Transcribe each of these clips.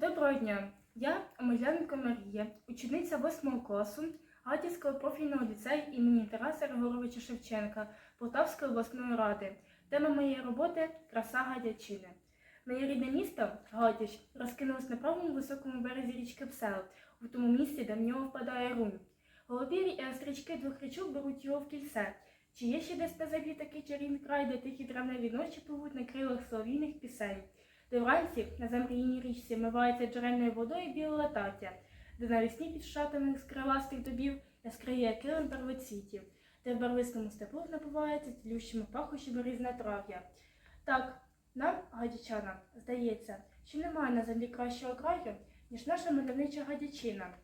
Доброго дня! Я Омеляненко Марія, учениця 8 класу Гадівського профільного ліцею імені Тараса Григоровича Шевченка Полтавської обласної ради. Тема моєї роботи краса Гадячини. Моє рідне місто Гадяч розкинулось на правому високому березі річки Псел, у тому місці, де в нього впадає рунь. Голубі е, стрічки двох річок беруть його в кільце. Чи є ще десь на землі такий чарівний край, де тихі травневі ночі пливуть на крилах соловійних пісень? Де вранці на замріяній річці вмивається джерельною водою біле латаття, де навесні під шатами з кривастих добів яскравіє килим первоцвітів, де в барвистому степу напивається цілющими пахощами різнотрав'я. Так, нам, гадячанам, здається, що немає на землі кращого краю, ніж наша мальовнича гадячина,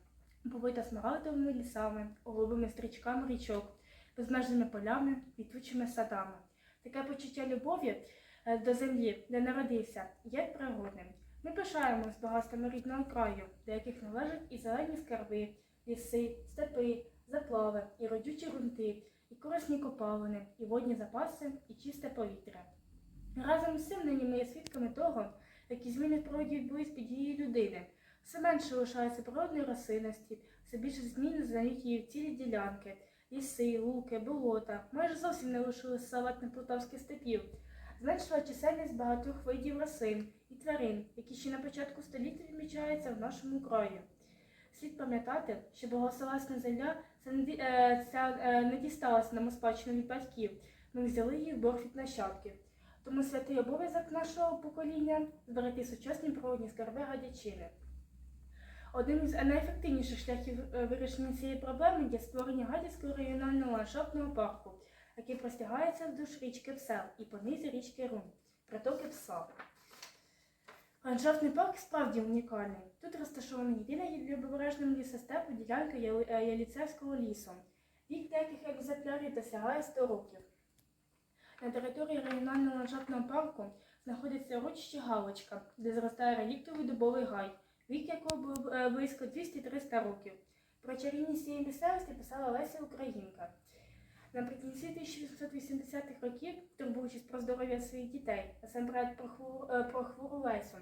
повита смарагдовими лісами, голубими стрічками річок, безмежними полями, квітучими садами. Таке почуття любові до землі, де народився, є природним. Ми пишаємось багатствами рідного краю, до яких належать і зелені скарби, ліси, степи, заплави, і родючі ґрунти, і корисні копалини, і водні запаси, і чисте повітря. Разом з цим нині ми є свідками того, які зміни в природі відбулись під дією людини. Все менше лишається природної рослинності, все більше змін задають її в цілі ділянки, ліси, луки, болота. Майже зовсім не лишилось салатних полтавських степів. Зменшила чисельність багатьох видів рослин і тварин, які ще на початку століття відмічаються в нашому краї. Слід пам'ятати, що богословесна земля не, е, е, дісталася нам у спадщину від батьків, ми взяли її в борг від нащадків. Тому святий обов'язок нашого покоління зберегти сучасні природні скарби гадячини. Одним із найефективніших шляхів е, вирішення цієї проблеми є створення Гадяцького регіонального ландшафтного парку, який простягається вздовж річки Псел і по низі річки Рун, притоки Пса. Ландшафтний парк справді унікальний. Тут розташована єдина лівобережним лісостепу ділянка Яли- е, Яліцевського лісу. Вік деяких екземплярів досягає 100 років. На території регіонального ландшафтного парку знаходиться урочище Галочка, де зростає реліктовий дубовий гай, вік якого був е, близько 200-300 років. Про чарівність цієї місцевості писала Леся Українка. Наприкінці 1880-х років, турбуючись про здоров'я своїх дітей, насамперед про хвору, е, про хвору Лесю,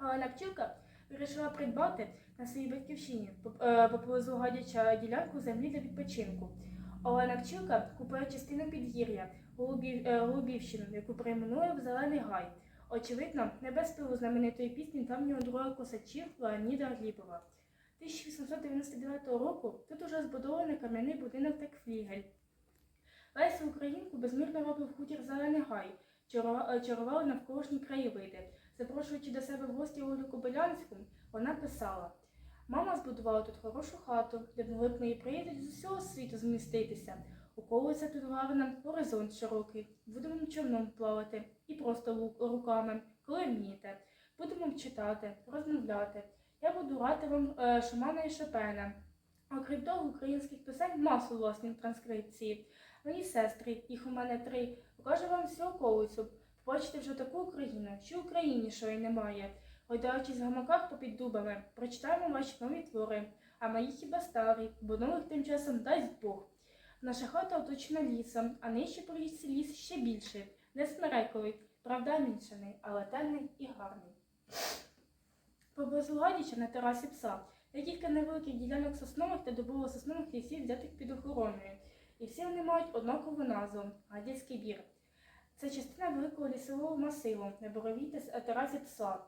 Олена Пчілка вирішила придбати на своїй батьківщині е, поблизу гадяча ділянку землі для відпочинку. Олена Пчілка купує частину підгір'я е, Голубівщину, яку перейменує в Зелений Гай. Очевидно, не без впливу знаменитої пісні давнього друга косачів Леоніда Глібова. 1899 року тут уже збудований кам'яний будинок Текфлігель. Леся Українку безмірно робив хутір Зелений Гай, е, чарували навколишні краєвиди. Запрошуючи до себе в гості Олю Кобилянську, вона писала: Мама збудувала тут хорошу хату, де могли б мої приїздять з усього світу зміститися. Околиця тут гарна, горизонт широкий. Будемо човном плавати і просто руками, коли вмієте. Будемо читати, розмовляти. Я буду рати вам е, Шумана і Шопена. Окрім того, українських писань масу власних транскрипції. Мої сестри, їх у мене три, покажу вам всю околицю. Побачите вже таку Україну, що українішої немає. Гойдаючись в гамаках попід дубами, прочитаємо ваші нові твори, а мої хіба старі, бо нових тим часом дасть Бог. Наша хата оточена лісом, а нижче по річці ліс ще більший, не смерековий, правда мільчаний, але темний і гарний. Поблизу Гадіча на терасі пса є кілька невеликих ділянок соснових та дубово-соснових лісів, взятих під охороною. І всі вони мають однакову назву Гадяцький бір. Це частина великого лісового масиву на боровій та терасі пса.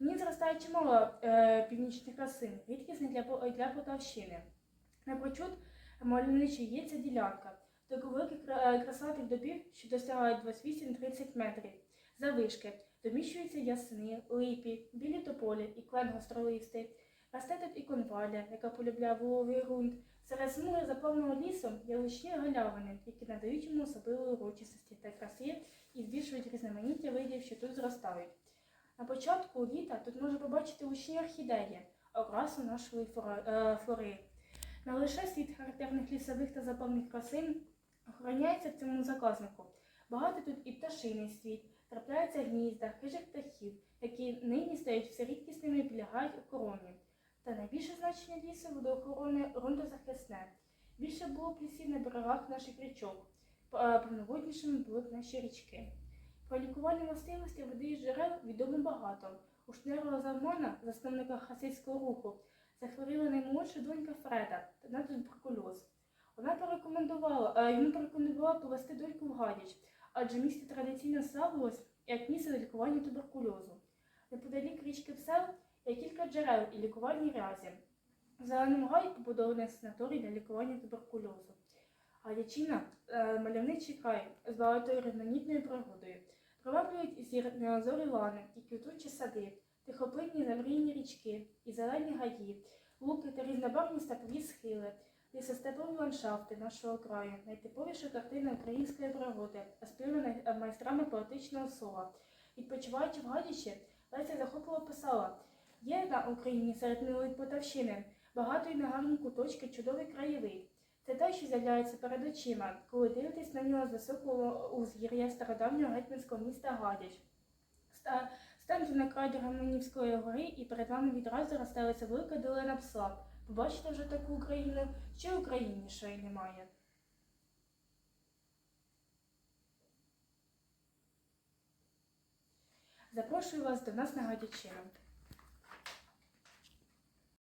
В ній зростає чимало е, північних рослин, рідкісних для, для Полтавщини. Напрочуд мальовнича є ця ділянка, таких великих е, красивих дубів, що досягають 28-30 метрів. Завишки доміщуються ясени, липі, білі тополі і клен гостролистий. Росте тут і конваля, яка полюбляє вологий ґрунт. Серед смуги заповненого лісом є лучні галявини, які надають йому особливої урочистості та краси і збільшують різноманіття видів, що тут зростають. На початку літа тут можна побачити лучні орхідеї, окрасу нашої е, флори. Не лише світ характерних лісових та запавних красин охороняється цьому заказнику. Багато тут і пташиний світ, трапляються гнізда, хижих птахів, які нині стають все рідкісними і підлягають охороні. Та найбільше значення лісу водоохорони ґрунтозахисне. Більше було б лісів на берегах наших річок, п- е, повноводнішими були наші річки. Про лікувальні властивості води і джерел відомо багато. У Шнерова Замона, засновника хасидського руху, захворіла наймолодша донька Фреда на туберкульоз. Вона порекомендувала, е, йому порекомендувала повести доньку в Гадяч, адже місто традиційно славилось як місце лікування туберкульозу. Неподалік річки Псел є кілька джерел і лікувальні рязі. В Зеленому гаї побудований санаторій для лікування туберкульозу. Гадячина е, мальовничий край з багатою різноманітною природою. Приваблюють зір неозорі лани і квітучі сади, тихоплинні замрійні річки і зелені гаї, луки та різнобарвні степові схили, лісостепові ландшафти нашого краю, найтиповіша картина української природи, оспівана майстрами поетичного слова. Відпочиваючи в Гадячі, Леся захопливо писала: є на Україні серед милої Полтавщини багато і негарні куточки, чудовий краєвид. Це те, що з'являється перед очима, коли дивитесь на нього з високого узгір'я стародавнього гетьманського міста Гадяч. Ста- Станьте на край Романівської гори і перед вами відразу розстелиться велика долина псла. Побачите вже таку Україну, що україннішої немає. Запрошую вас до нас на Гадячину.